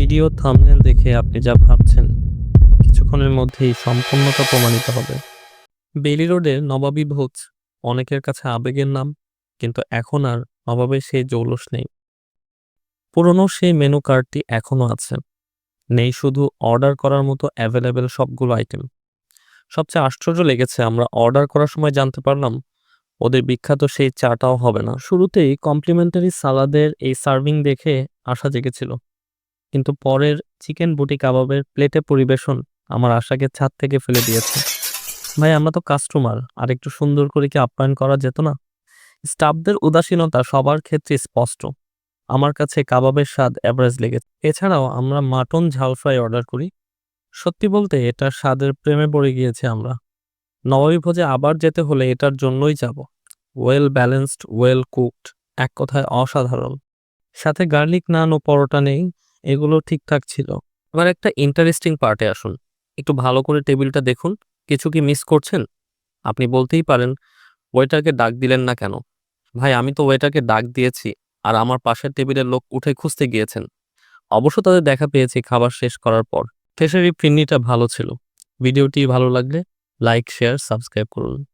Video thumbnail দেখে আপনি যা ভাবছেন কিছুক্ষণের মধ্যেই সম্পূর্ণতা প্রমাণিত হবে। বেলি রোডের নবাবী ভোজ অনেকের কাছে আবেগের নাম, কিন্তু এখন আর নবাবের সেই জৌলস নেই। পুরনো সেই মেনু কার্ডটি এখনও আছে। নেই শুধু অর্ডার করার মতো অ্যাভেলেবেল সবগুলো আইটেম। সবচেয়ে আশ্চর্য লেগেছে, আমরা অর্ডার করার সময় জানতে পারলাম, ওদের বিখ্যাত সেই চাটাও হবে না। শুরুতেই কমপ্লিমেন্টারি সালাদের এই সার্ভিং দেখে আশা জেগেছিল। কিন্তু পরের চিকেন বুটি কাবাবের প্লেটে পরিবেশন আমার আশাকে ছাদ থেকে ফেলে দিয়েছে। ভাই, আমরা তো কাস্টমার, আর একটু সুন্দর করে কি আপ্যায়ন করা যেত না? স্টাফদের উদাসীনতা সবার ক্ষেত্রে স্পষ্ট। আমার কাছে কাবাবের স্বাদ অ্যাভারেজ লেগেছে। এছাড়াও আমরা মাটন ঝাল ফ্রাই অর্ডার করি। সত্যি বলতে এটার স্বাদের প্রেমে পড়ে গিয়েছে আমরা। নবাবী ভোজে আবার যেতে হলে এটার জন্যই যাব। ওয়েল ব্যালেন্সড ওয়েল কুকড এক কথায় অসাধারণ। সাথে গার্লিক নান ও পরোটা নেই। এগুলো ঠিকঠাক ছিল। এবার একটা ইন্টারেস্টিং পার্টে আসুন। একটু ভালো করে টেবিলটা দেখুন। কিছু কি মিস করছেন? আপনি বলতেই পারেন, ওয়েটারকে ডাক দিলেন না কেন? ভাই, আমি তো ওয়েটারকে ডাক দিয়েছি, আর আমার পাশের টেবিলের লোক উঠে খুঁজতে গিয়েছেন। অবশ্য তাদের দেখা পেয়েছি খাবার শেষ করার পর। শেষের এই ভালো ছিল। ভিডিওটি ভালো লাগলে লাইক, শেয়ার, সাবস্ক্রাইব করুন।